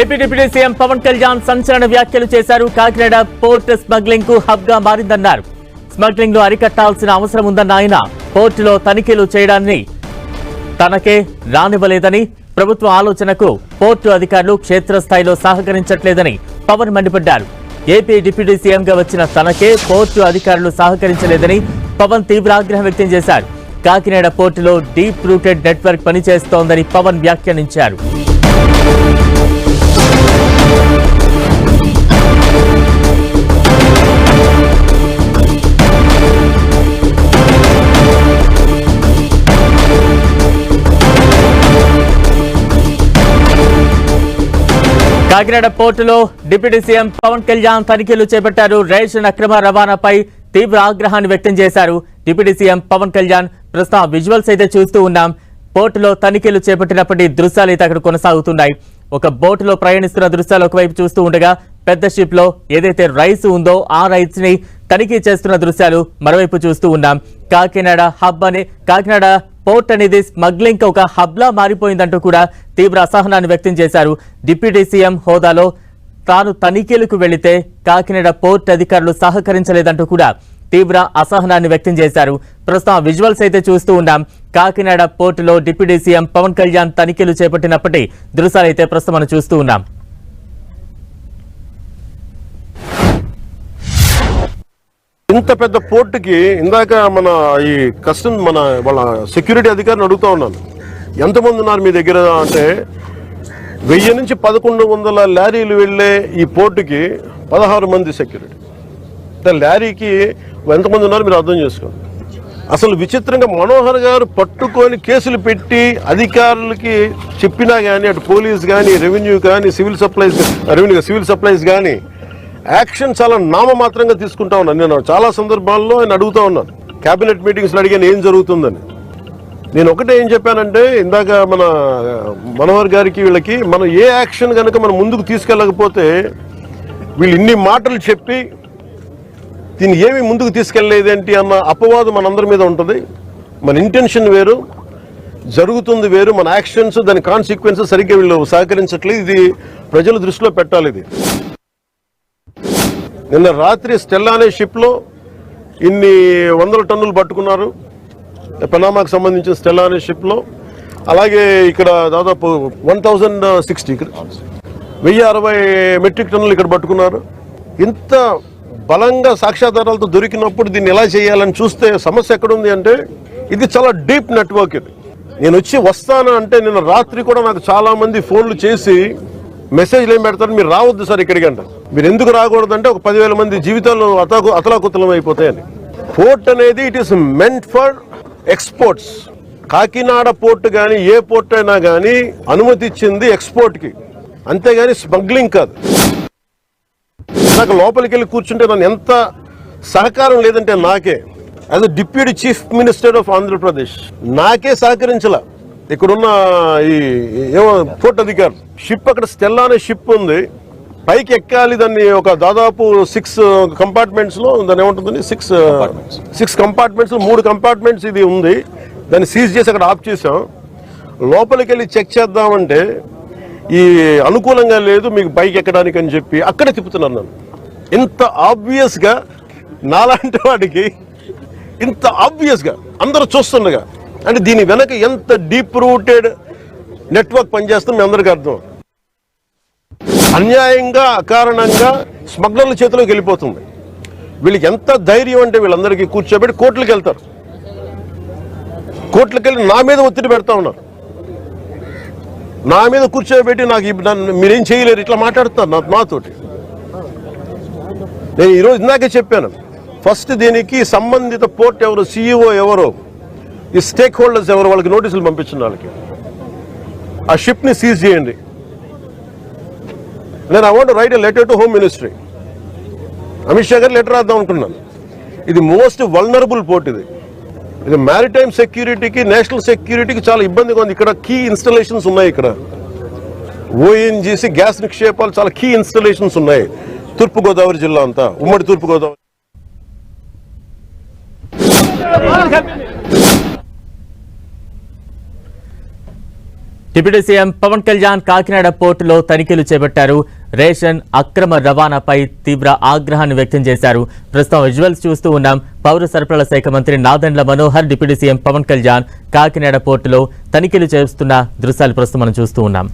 AP deputy CM Pawan Kalyan సంచలన వ్యాఖ్యలు చేశారు. కాకినాడ పోర్ట్ స్మగ్లింగ్కు హబ్గా మారిందన్నారు. స్మగ్లింగ్ను అరికట్టాల్సిన అవసరం ఉందన్న ఆయన పోర్టులో తనిఖీలు చేయడాన్ని తనకే రానివ్వలేదని ప్రభుత్వ ఆలోచనకు పోర్టు అధికారులు క్షేత్రస్థాయిలో సహకరించట్లేదని పవన్ మండిపడ్డారు. ఏపీ డిప్యూటీ సీఎంగా వచ్చిన తనకే పోర్టు అధికారులు సహకరించలేదని పవన్ తీవ్ర ఆగ్రహం వ్యక్తం చేశారు. కాకినాడ పోర్టులో డీప్ రూటెడ్ నెట్వర్క్ పనిచేస్తోందని పవన్ వ్యాఖ్యానించారు. కాకినాడ పోర్టులో డిప్యూటీ సీఎం పవన్ కళ్యాణ్ తనిఖీలు చేపట్టారు. రేషన్ అక్రమ రవాణాపై తీవ్ర ఆగ్రహాన్ని వ్యక్తం చేశారు. డిప్యూటీ సీఎం పవన్ కళ్యాణ్ ప్రస్తుతం విజువల్స్ అయితే చూస్తూ ఉన్నాం. పోర్టులో తనిఖీలు చేపట్టినప్పటి దృశ్యాలు అయితే అక్కడ కొనసాగుతున్నాయి. ఒక బోటులో ప్రయాణిస్తున్న దృశ్యాలు ఒకవైపు చూస్తూ ఉండగా పెద్ద షిప్లో ఏదైతే రైస్ ఉందో ఆ రైస్ని తనిఖీ చేస్తున్న దృశ్యాలు మరోవైపు చూస్తూ ఉన్నాం. కాకినాడ హబ్ అనే కాకినాడ పోర్ట్ అనేది స్మగ్లింగ్ ఒక హబ్లా మారిపోయిందంటూ కూడా తీవ్ర అసహనాన్ని వ్యక్తం చేశారు. డిప్యూటీ సీఎం హోదాలో తాను తనిఖీలకు వెళితే కాకినాడ పోర్ట్ అధికారులు సహకరించలేదంటూ కూడా తీవ్ర అసహనాన్ని వ్యక్తం చేశారు. ప్రస్తుతం విజువల్స్ అయితే చూస్తూ ఉన్నాం. కాకినాడ పోర్టులో డిప్యూటీ సీఎం పవన్ కళ్యాణ్ తనిఖీలు చేపట్టినప్పటి దృశ్యాలైతే ప్రస్తుతం మనం చూస్తూ ఉన్నాం. ఇంత పెద్ద పోర్టుకి ఇందాక మన ఈ కస్టమ్ మన వాళ్ళ సెక్యూరిటీ అధికారిని అడుగుతా ఉన్నాను. ఎంతమంది ఉన్నారు మీ దగ్గర అంటే వెయ్యి నుంచి పదకొండు వందల లారీలు వెళ్ళే ఈ పోర్టుకి పదహారు మంది సెక్యూరిటీ అంటే లారీకి ఎంతమంది ఉన్నారు మీరు అర్థం చేసుకోండి. అసలు విచిత్రంగా మనోహర్ గారు పట్టుకొని కేసులు పెట్టి అధికారులకి చెప్పినా కానీ అటు పోలీస్ కానీ రెవెన్యూ కానీ civil supplies revenue civil supplies కానీ యాక్షన్ చాలా నామమాత్రంగా తీసుకుంటా ఉన్నాను నేను చాలా సందర్భాల్లో ఆయన అడుగుతా ఉన్నాను క్యాబినెట్ మీటింగ్స్ అడిగాను ఏం జరుగుతుందని. నేను ఒకటే ఏం చెప్పానంటే ఇందాక మన మనోహర్ గారికి వీళ్ళకి మనం ఏ యాక్షన్ కనుక మనం ముందుకు తీసుకెళ్ళకపోతే వీళ్ళు ఇన్ని మాటలు చెప్పి దీన్ని ఏమి ముందుకు తీసుకెళ్ళేదేంటి అన్న అపవాదం మనందరి మీద ఉంటుంది. మన ఇంటెన్షన్ వేరు జరుగుతుంది వేరు మన యాక్షన్స్ దాని కాన్సిక్వెన్స్ సరిగ్గా వీళ్ళు సహకరించట్లేదు. ఇది ప్రజల దృష్టిలో పెట్టాలి ఇది. నిన్న రాత్రి స్టెల్లా అనే షిప్లో ఇన్ని వందల టన్నులు పట్టుకున్నారు. పెనామాకు సంబంధించిన స్టెల్లా అనే షిప్లో అలాగే ఇక్కడ దాదాపు వన్ థౌజండ్ సిక్స్టీ వెయ్యి అరవై మెట్రిక్ టన్నులు ఇక్కడ పట్టుకున్నారు. ఇంత బలంగా సాక్ష్యాధారాలతో దొరికినప్పుడు దీన్ని ఎలా చేయాలని చూస్తే సమస్య ఎక్కడుంది అంటే ఇది చాలా డీప్ నెట్వర్క్ ఇది. నేను వచ్చి వస్తాను అంటే నిన్న రాత్రి కూడా నాకు చాలామంది ఫోన్లు చేసి మెసేజ్లు ఏం పెడతారు? మీరు రావద్దు సార్ ఇక్కడికి అంటారు. మీరు ఎందుకు రాకూడదు అంటే ఒక పదివేల మంది జీవితాలు అతకు అతలాకుతలం అయిపోతాయని. పోర్ట్ అనేది it is meant for exports Kakinada port కానీ ఏ పోర్ట్ అయినా కానీ అనుమతి ఇచ్చింది ఎక్స్పోర్ట్కి అంతేగాని స్మగ్లింగ్ కాదు. నాకు లోపలికి వెళ్ళి కూర్చుంటే నన్ను ఎంత సహకారం లేదంటే నాకే. As deputy chief minister of Andhra Pradesh నాకే సహకరించలే. ఇక్కడున్న ఈ ఏమో పోర్ట్ అధికారి. షిప్ అక్కడ స్టెల్లా అనే షిప్ ఉంది. పైకి ఎక్కాలి దాన్ని ఒక దాదాపు సిక్స్ కంపార్ట్మెంట్స్లో దాన్ని ఏముంటుంది సిక్స్ సిక్స్ కంపార్ట్మెంట్స్ మూడు కంపార్ట్మెంట్స్ ఇది ఉంది. దాన్ని సీజ్ చేసి అక్కడ ఆఫ్ చేసాం లోపలికి వెళ్ళి చెక్ చేద్దామంటే ఈ అనుకూలంగా లేదు మీకు బైక్ ఎక్కడానికి అని చెప్పి అక్కడే తిప్పుతున్నాను నన్ను. ఇంత ఆబ్వియస్గా నాలాంటి వాడికి ఇంత ఆబ్వియస్గా అందరూ చూస్తుండగా అంటే దీని వెనక ఎంత డీప్ రూటెడ్ నెట్వర్క్ పనిచేస్తుందో మీ అందరికీ అర్థం. అన్యాయంగా అకారణంగా స్మగ్లర్ల చేతిలోకి వెళ్ళిపోతుంది. వీళ్ళకి ఎంత ధైర్యం అంటే వీళ్ళందరికీ కూర్చోబెట్టి కోర్టులకు వెళ్తారు. కోర్టులకు వెళ్ళి నా మీద ఒత్తిడి పెడతా ఉన్నారు. నా మీద కూర్చోబెట్టి నాకు మీరేం చేయలేరు ఇట్లా మాట్లాడుతున్నారు నా నాతోటి. నేను ఈరోజు ఇందాకే చెప్పాను ఫస్ట్ దీనికి సంబంధిత పోర్ట్ ఎవరు సీఈఓ ఎవరో ఈ స్టేక్ హోల్డర్స్ ఎవరు వాళ్ళకి నోటీసులు పంపించిన వాళ్ళకి. ఆ షిప్ని సీజ్ చేయండి. నేను I want write a letter to home ministry Amit Shah గారు లెటర్ రాద్దాం అనుకున్నాను ఇది మోస్ట్ వల్నరబుల్ పోర్ట్ ఇది. ఇది మ్యారిటైమ్ సెక్యూరిటీకి నేషనల్ సెక్యూరిటీకి చాలా ఇబ్బందిగా ఉంది. ఇక్కడ కీ ఇన్స్టలేషన్స్ ఉన్నాయి ఇక్కడ. ఓఎన్జీసీ గ్యాస్ నిక్షేపాలు చాలా కీ ఇన్స్టలేషన్స్ ఉన్నాయి. తూర్పుగోదావరి జిల్లా అంతా. ఉమ్మడి తూర్పుగోదావరి. డిప్యూటీ సీఎం పవన్ కళ్యాణ్ కాకినాడ పోర్టులో తనిఖీలు చేపట్టారు. రేషన్ అక్రమ రవాణాపై తీవ్ర ఆగ్రహాన్ని వ్యక్తం చేశారు. ప్రస్తుతం విజువల్స్ చూస్తూ ఉన్నాం. పౌర సరఫరాల శాఖ మంత్రి నాదండ్ల మనోహర్ డిప్యూటీ సీఎం పవన్ కళ్యాణ్ కాకినాడ పోర్టులో తనిఖీలు చేస్తున్న దృశ్యాలు ప్రస్తుతం మనం చూస్తూ ఉన్నాం.